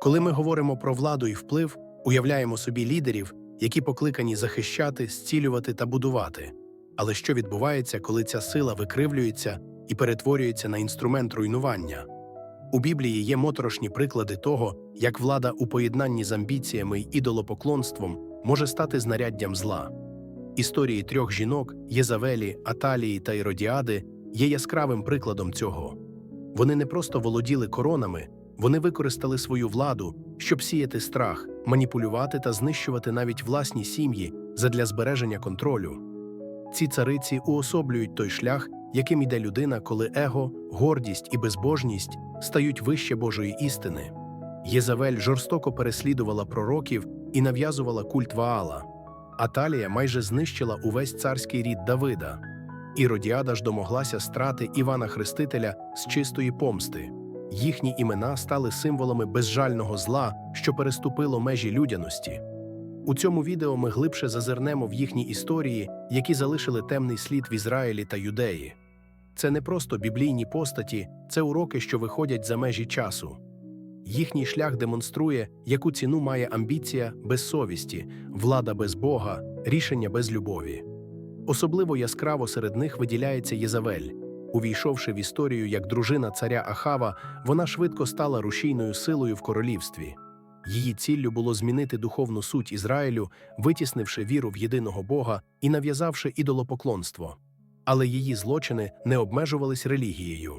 Коли ми говоримо про владу і вплив, уявляємо собі лідерів, які покликані захищати, зцілювати та будувати. Але що відбувається, коли ця сила викривлюється і перетворюється на інструмент руйнування? У Біблії є моторошні приклади того, як влада у поєднанні з амбіціями й ідолопоклонством може стати знаряддям зла. Історії трьох жінок Єзавелі, Аталії та Іродіади є яскравим прикладом цього. Вони не просто володіли коронами, вони використали свою владу, щоб сіяти страх, маніпулювати та знищувати навіть власні сім'ї задля збереження контролю. Ці цариці уособлюють той шлях, яким іде людина, коли его, гордість і безбожність стають вище Божої істини. Єзавель жорстоко переслідувала пророків і нав'язувала культ Ваала. Аталія майже знищила увесь царський рід Давида. Іродіада ж домоглася страти Івана Хрестителя з чистої помсти. Їхні імена стали символами безжального зла, що переступило межі людяності. У цьому відео ми глибше зазирнемо в їхні історії, які залишили темний слід в Ізраїлі та Юдеї. Це не просто біблійні постаті, це уроки, що виходять за межі часу. Їхній шлях демонструє, яку ціну має амбіція без совісті, влада без Бога, рішення без любові. Особливо яскраво серед них виділяється Єзавель. Увійшовши в історію як дружина царя Ахава, вона швидко стала рушійною силою в королівстві. Її ціллю було змінити духовну суть Ізраїлю, витіснивши віру в єдиного Бога і нав'язавши ідолопоклонство. Але її злочини не обмежувались релігією.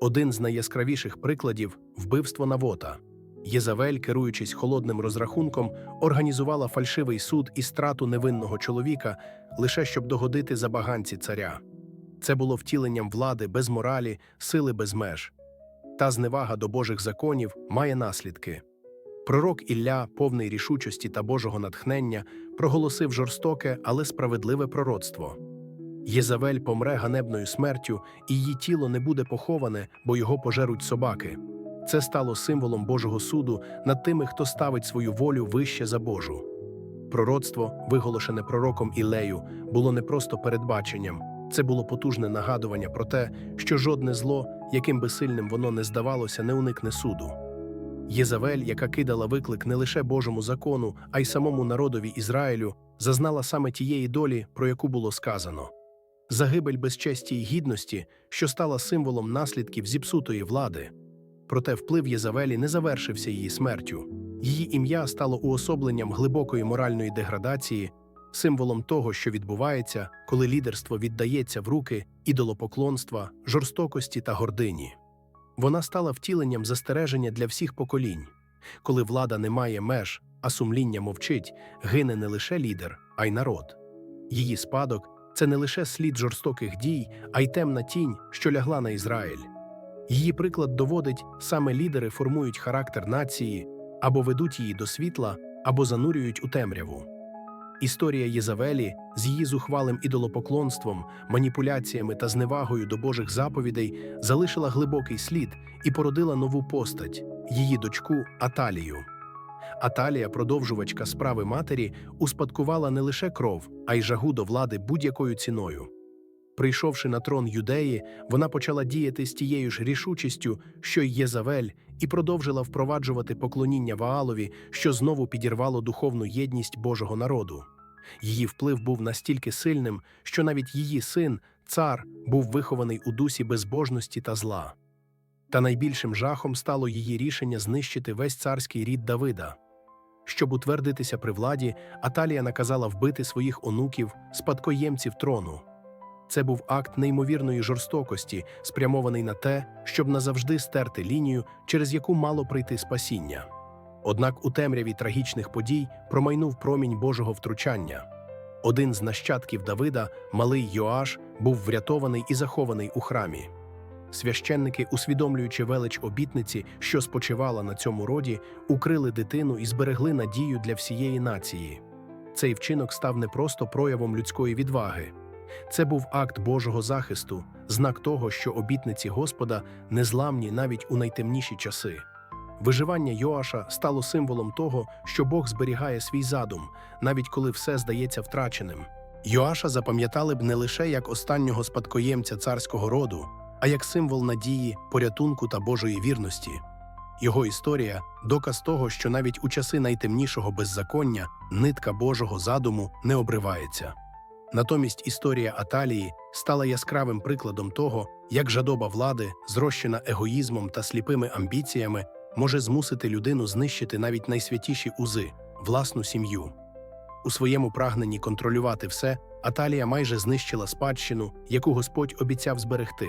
Один з найяскравіших прикладів вбивство Навота. Єзавель, керуючись холодним розрахунком, організувала фальшивий суд і страту невинного чоловіка лише щоб догодити забаганці царя. Це було втіленням влади без моралі, сили без меж. Та зневага до Божих законів має наслідки. Пророк Ілля, повний рішучості та Божого натхнення, проголосив жорстоке, але справедливе пророцтво. Єзавель помре ганебною смертю, і її тіло не буде поховане, бо його пожеруть собаки. Це стало символом Божого суду над тими, хто ставить свою волю вище за Божу. Пророцтво, виголошене пророком Ілею, було не просто передбаченням, це було потужне нагадування про те, що жодне зло, яким би сильним воно не здавалося, не уникне суду. Єзавель, яка кидала виклик не лише Божому закону, а й самому народові Ізраїлю, зазнала саме тієї долі, про яку було сказано. Загибель без честі й гідності, що стала символом наслідків зіпсутої влади. Проте вплив Єзавелі не завершився її смертю. Її ім'я стало уособленням глибокої моральної деградації, символом того, що відбувається, коли лідерство віддається в руки ідолопоклонства, жорстокості та гордині. Вона стала втіленням застереження для всіх поколінь. Коли влада не має меж, а сумління мовчить, гине не лише лідер, а й народ. Її спадок це не лише слід жорстоких дій, а й темна тінь, що лягла на Ізраїль. Її приклад доводить, саме лідери формують характер нації або ведуть її до світла, або занурюють у темряву. Історія Єзавелі з її зухвалим ідолопоклонством, маніпуляціями та зневагою до Божих заповідей залишила глибокий слід і породила нову постать її дочку Аталію. Аталія, продовжувачка справи матері, успадкувала не лише кров, а й жагу до влади будь-якою ціною. Прийшовши на трон юдеї, вона почала діяти з тією ж рішучістю, що й Єзавель, і продовжила впроваджувати поклоніння Ваалові, що знову підірвало духовну єдність Божого народу. Її вплив був настільки сильним, що навіть її син, цар, був вихований у дусі безбожності та зла. Та найбільшим жахом стало її рішення знищити весь царський рід Давида. Щоб утвердитися при владі, Аталія наказала вбити своїх онуків, спадкоємців трону. Це був акт неймовірної жорстокості, спрямований на те, щоб назавжди стерти лінію, через яку мало прийти спасіння. Однак у темряві трагічних подій промайнув промінь Божого втручання. Один з нащадків Давида, малий Йоаш, був врятований і захований у храмі. Священники, усвідомлюючи велич обітниці, що спочивала на цьому роді, укрили дитину і зберегли надію для всієї нації. Цей вчинок став не просто проявом людської відваги. Це був акт Божого захисту, знак того, що обітниці Господа незламні навіть у найтемніші часи. Виживання Йоаша стало символом того, що Бог зберігає свій задум, навіть коли все здається втраченим. Йоаша запам'ятали б не лише як останнього спадкоємця царського роду, а як символ надії, порятунку та Божої вірності. Його історія доказ того, що навіть у часи найтемнішого беззаконня нитка Божого задуму не обривається. Натомість історія Аталії стала яскравим прикладом того, як жадоба влади, зрощена егоїзмом та сліпими амбіціями, може змусити людину знищити навіть найсвятіші узи власну сім'ю. У своєму прагненні контролювати все, Аталія майже знищила спадщину, яку Господь обіцяв зберегти.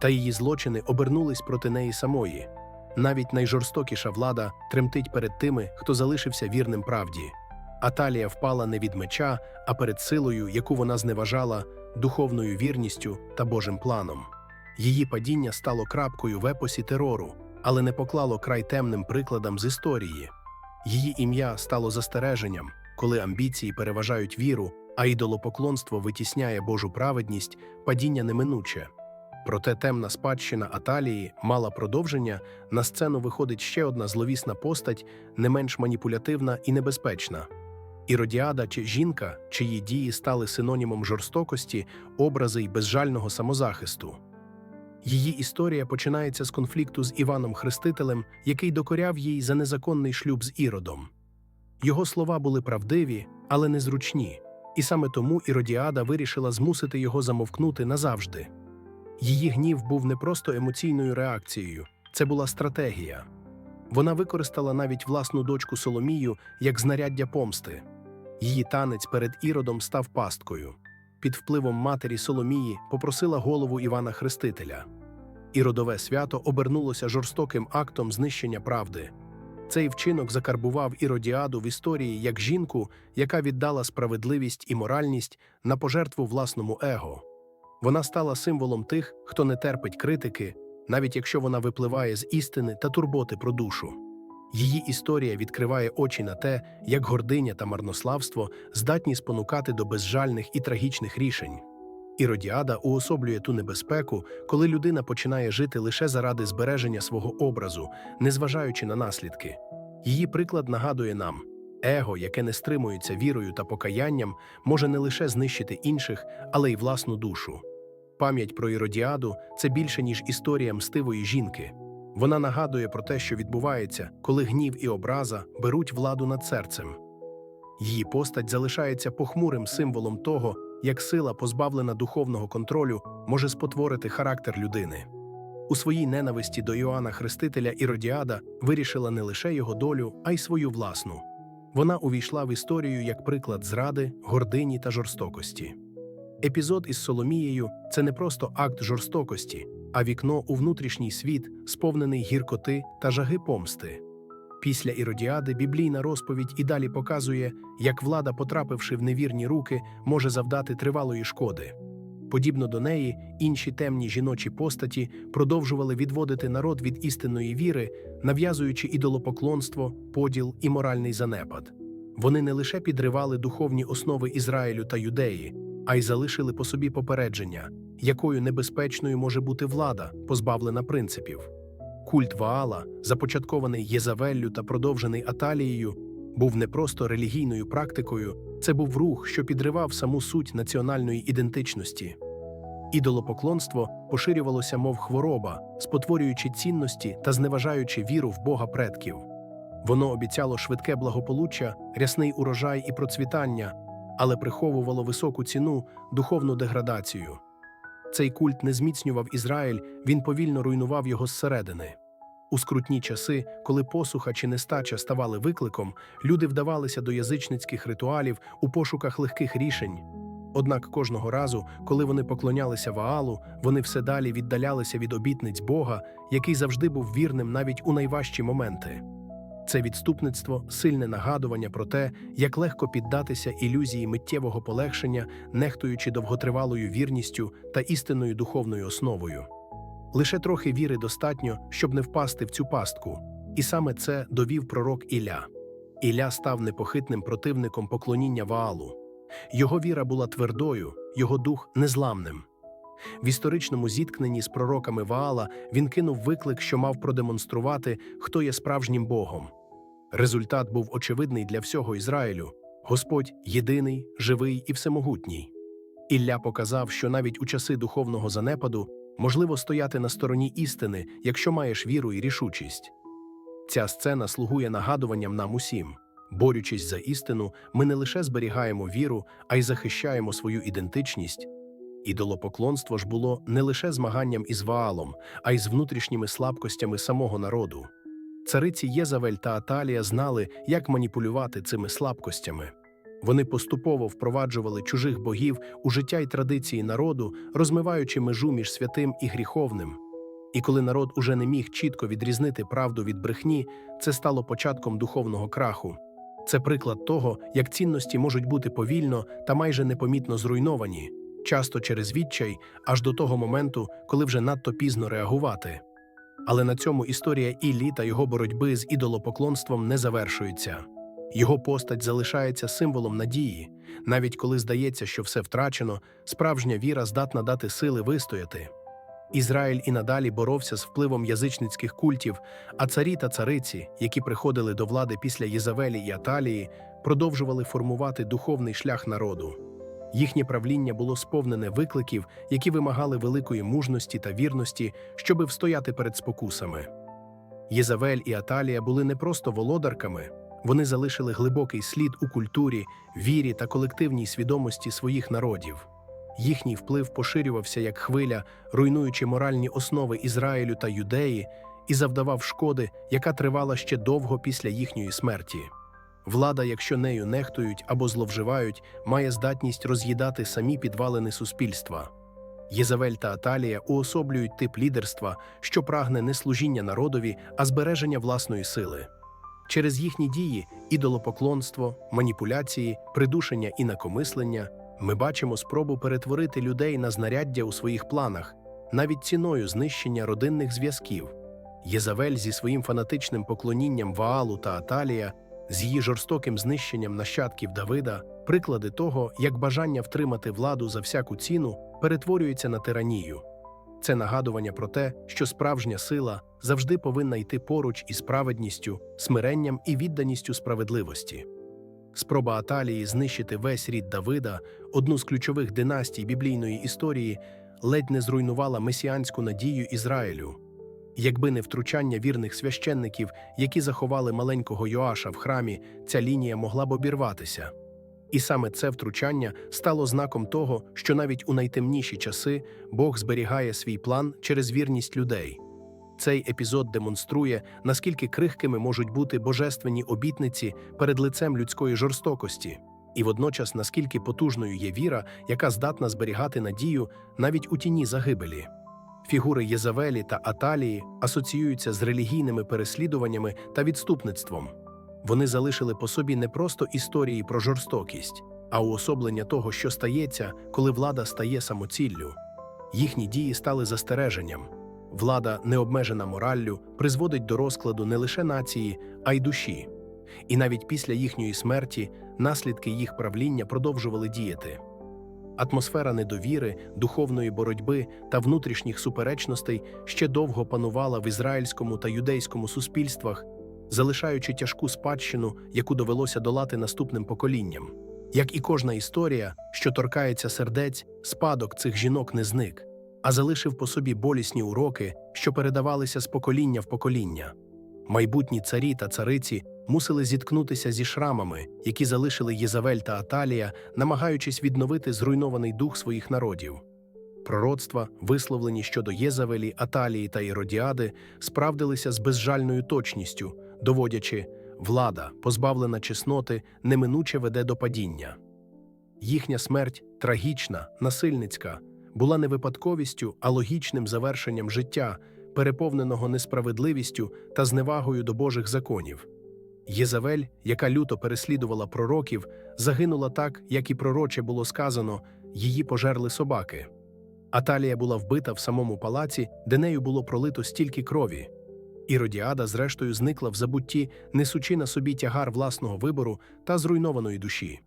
Та її злочини обернулись проти неї самої. Навіть найжорстокіша влада тремтить перед тими, хто залишився вірним правді. Аталія впала не від меча, а перед силою, яку вона зневажала, духовною вірністю та Божим планом. Її падіння стало крапкою в епосі терору, але не поклало край темним прикладам з історії. Її ім'я стало застереженням, коли амбіції переважають віру, а ідолопоклонство витісняє Божу праведність, падіння неминуче. Проте темна спадщина Аталії мала продовження, на сцену виходить ще одна зловісна постать, не менш маніпулятивна і небезпечна. Іродіада чи жінка, чиї дії стали синонімом жорстокості, образи й безжального самозахисту. Її історія починається з конфлікту з Іваном Хрестителем, який докоряв їй за незаконний шлюб з Іродом. Його слова були правдиві, але незручні, і саме тому Іродіада вирішила змусити його замовкнути назавжди. Її гнів був не просто емоційною реакцією, це була стратегія. Вона використала навіть власну дочку Соломію як знаряддя помсти. Її танець перед Іродом став пасткою. Під впливом матері Соломії попросила голову Івана Хрестителя. Іродове свято обернулося жорстоким актом знищення правди. Цей вчинок закарбував Іродіаду в історії як жінку, яка віддала справедливість і моральність на пожертву власному его. Вона стала символом тих, хто не терпить критики, навіть якщо вона випливає з істини та турботи про душу. Її історія відкриває очі на те, як гординя та марнославство здатні спонукати до безжальних і трагічних рішень. Іродіада уособлює ту небезпеку, коли людина починає жити лише заради збереження свого образу, незважаючи на наслідки. Її приклад нагадує нам его, яке не стримується вірою та покаянням, може не лише знищити інших, але й власну душу. Пам'ять про Іродіаду це більше, ніж історія мстивої жінки. Вона нагадує про те, що відбувається, коли гнів і образа беруть владу над серцем. Її постать залишається похмурим символом того, як сила, позбавлена духовного контролю, може спотворити характер людини. У своїй ненависті до Іоанна Хрестителя Іродіада вирішила не лише його долю, а й свою власну. Вона увійшла в історію як приклад зради, гордині та жорстокості. Епізод із Соломією це не просто акт жорстокості, а вікно у внутрішній світ, сповнений гіркоти та жаги помсти. Після Іродіади біблійна розповідь і далі показує, як влада, потрапивши в невірні руки, може завдати тривалої шкоди. Подібно до неї, інші темні жіночі постаті продовжували відводити народ від істинної віри, нав'язуючи ідолопоклонство, поділ і моральний занепад. Вони не лише підривали духовні основи Ізраїлю та юдеї, а й залишили по собі попередження, якою небезпечною може бути влада, позбавлена принципів. Культ Ваала, започаткований Єзавеллю та продовжений Аталією, був не просто релігійною практикою, це був рух, що підривав саму суть національної ідентичності. Ідолопоклонство поширювалося, мов хвороба, спотворюючи цінності та зневажаючи віру в Бога предків. Воно обіцяло швидке благополуччя, рясний урожай і процвітання, але приховувало високу ціну, духовну деградацію. Цей культ не зміцнював Ізраїль, він повільно руйнував його зсередини. У скрутні часи, коли посуха чи нестача ставали викликом, люди вдавалися до язичницьких ритуалів у пошуках легких рішень. Однак кожного разу, коли вони поклонялися Ваалу, вони все далі віддалялися від обітниць Бога, який завжди був вірним навіть у найважчі моменти. Це відступництво сильне нагадування про те, як легко піддатися ілюзії миттєвого полегшення, нехтуючи довготривалою вірністю та істинною духовною основою. Лише трохи віри достатньо, щоб не впасти в цю пастку, і саме це довів пророк Ілля. Ілля став непохитним противником поклоніння Ваалу. Його віра була твердою, його дух незламним. В історичному зіткненні з пророками Ваала він кинув виклик, що мав продемонструвати, хто є справжнім Богом. Результат був очевидний для всього Ізраїлю Господь єдиний, живий і всемогутній. Ілля показав, що навіть у часи духовного занепаду можливо стояти на стороні істини, якщо маєш віру і рішучість. Ця сцена слугує нагадуванням нам усім. Борючись за істину, ми не лише зберігаємо віру, а й захищаємо свою ідентичність. Ідолопоклонство ж було не лише змаганням із Ваалом, а й з внутрішніми слабкостями самого народу. Цариці Єзавель та Аталія знали, як маніпулювати цими слабкостями. Вони поступово впроваджували чужих богів у життя й традиції народу, розмиваючи межу між святим і гріховним. І коли народ уже не міг чітко відрізнити правду від брехні, це стало початком духовного краху. Це приклад того, як цінності можуть бути повільно та майже непомітно зруйновані, часто через відчай, аж до того моменту, коли вже надто пізно реагувати. Але на цьому історія Іллі та його боротьби з ідолопоклонством не завершується. Його постать залишається символом надії, навіть коли здається, що все втрачено, справжня віра здатна дати сили вистояти. Ізраїль і надалі боровся з впливом язичницьких культів, а царі та цариці, які приходили до влади після Єзавелі і Аталії, продовжували формувати духовний шлях народу. Їхнє правління було сповнене викликів, які вимагали великої мужності та вірності, щоби встояти перед спокусами. Єзавель і Аталія були не просто володарками, вони залишили глибокий слід у культурі, вірі та колективній свідомості своїх народів. Їхній вплив поширювався як хвиля, руйнуючи моральні основи Ізраїлю та Юдеї, і завдавав шкоди, яка тривала ще довго після їхньої смерті. Влада, якщо нею нехтують або зловживають, має здатність роз'їдати самі підвалини суспільства. Єзавель та Аталія уособлюють тип лідерства, що прагне не служіння народові, а збереження власної сили. Через їхні дії ідолопоклонство, маніпуляції, придушення і накомислення ми бачимо спробу перетворити людей на знаряддя у своїх планах, навіть ціною знищення родинних зв'язків. Єзавель зі своїм фанатичним поклонінням Ваалу та Аталія, з її жорстоким знищенням нащадків Давида, приклади того, як бажання втримати владу за всяку ціну перетворюється на тиранію. Це нагадування про те, що справжня сила завжди повинна йти поруч із праведністю, смиренням і відданістю справедливості. Спроба Аталії знищити весь рід Давида, одну з ключових династій біблійної історії, ледь не зруйнувала месіанську надію Ізраїлю. Якби не втручання вірних священників, які заховали маленького Йоаша в храмі, ця лінія могла б обірватися. І саме це втручання стало знаком того, що навіть у найтемніші часи Бог зберігає свій план через вірність людей. Цей епізод демонструє, наскільки крихкими можуть бути божественні обітниці перед лицем людської жорстокості, і водночас наскільки потужною є віра, яка здатна зберігати надію навіть у тіні загибелі. Фігури Єзавелі та Аталії асоціюються з релігійними переслідуваннями та відступництвом. Вони залишили по собі не просто історії про жорстокість, а уособлення того, що стається, коли влада стає самоціллю. Їхні дії стали застереженням. Влада, необмежена мораллю, призводить до розкладу не лише нації, а й душі. І навіть після їхньої смерті наслідки їх правління продовжували діяти. Атмосфера недовіри, духовної боротьби та внутрішніх суперечностей ще довго панувала в ізраїльському та юдейському суспільствах, залишаючи тяжку спадщину, яку довелося долати наступним поколінням. Як і кожна історія, що торкається сердець, спадок цих жінок не зник, а залишив по собі болісні уроки, що передавалися з покоління в покоління. Майбутні царі та цариці мусили зіткнутися зі шрамами, які залишили Єзавель та Аталія, намагаючись відновити зруйнований дух своїх народів. Пророцтва, висловлені щодо Єзавелі, Аталії та Іродіади, справдилися з безжальною точністю, доводячи, влада, позбавлена чесноти, неминуче веде до падіння. Їхня смерть трагічна, насильницька, була не випадковістю, а логічним завершенням життя, переповненого несправедливістю та зневагою до Божих законів. Єзавель, яка люто переслідувала пророків, загинула так, як і пророче було сказано, її пожерли собаки. Аталія була вбита в самому палаці, де нею було пролито стільки крові. Іродіада, зрештою, зникла в забутті, несучи на собі тягар власного вибору та зруйнованої душі.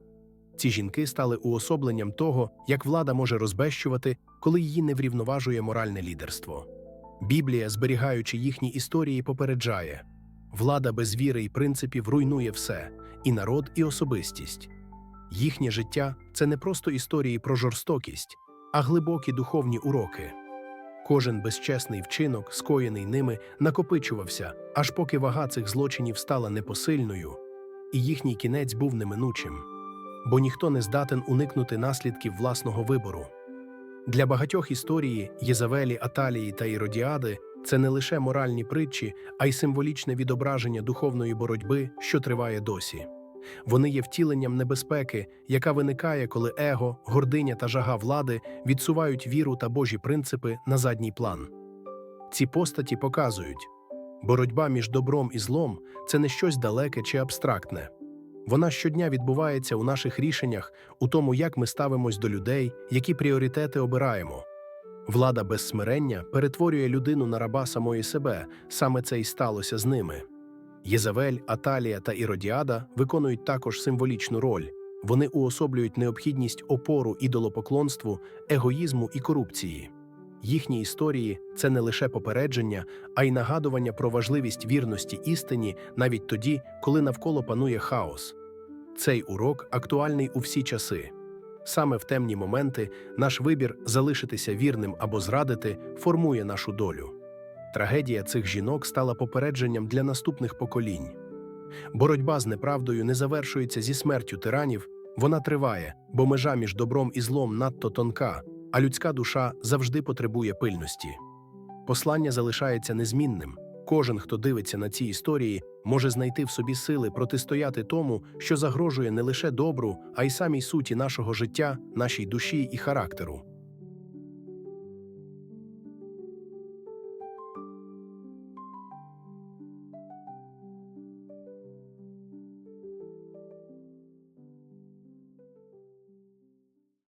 Ці жінки стали уособленням того, як влада може розбещувати, коли її не врівноважує моральне лідерство. Біблія, зберігаючи їхні історії, попереджає влада без віри і принципів руйнує все і народ, і особистість. Їхнє життя це не просто історії про жорстокість, а глибокі духовні уроки. Кожен безчесний вчинок, скоєний ними, накопичувався, аж поки вага цих злочинів стала непосильною, і їхній кінець був неминучим. Бо ніхто не здатен уникнути наслідків власного вибору. Для багатьох історії Єзавелі, Аталії та Іродіади це не лише моральні притчі, а й символічне відображення духовної боротьби, що триває досі. Вони є втіленням небезпеки, яка виникає, коли его, гординя та жага влади відсувають віру та Божі принципи на задній план. Ці постаті показують, боротьба між добром і злом це не щось далеке чи абстрактне. Вона щодня відбувається у наших рішеннях, у тому, як ми ставимось до людей, які пріоритети обираємо. Влада без смирення перетворює людину на раба самої себе, саме це й сталося з ними. Єзавель, Аталія та Іродіада виконують також символічну роль. Вони уособлюють необхідність опору ідолопоклонству, егоїзму і корупції. Їхні історії це не лише попередження, а й нагадування про важливість вірності істині навіть тоді, коли навколо панує хаос. Цей урок актуальний у всі часи. Саме в темні моменти наш вибір залишитися вірним або зрадити формує нашу долю. Трагедія цих жінок стала попередженням для наступних поколінь. Боротьба з неправдою не завершується зі смертю тиранів, вона триває, бо межа між добром і злом надто тонка, а людська душа завжди потребує пильності. Послання залишається незмінним. Кожен, хто дивиться на ці історії, може знайти в собі сили протистояти тому, що загрожує не лише добру, а й самій суті нашого життя, нашій душі і характеру.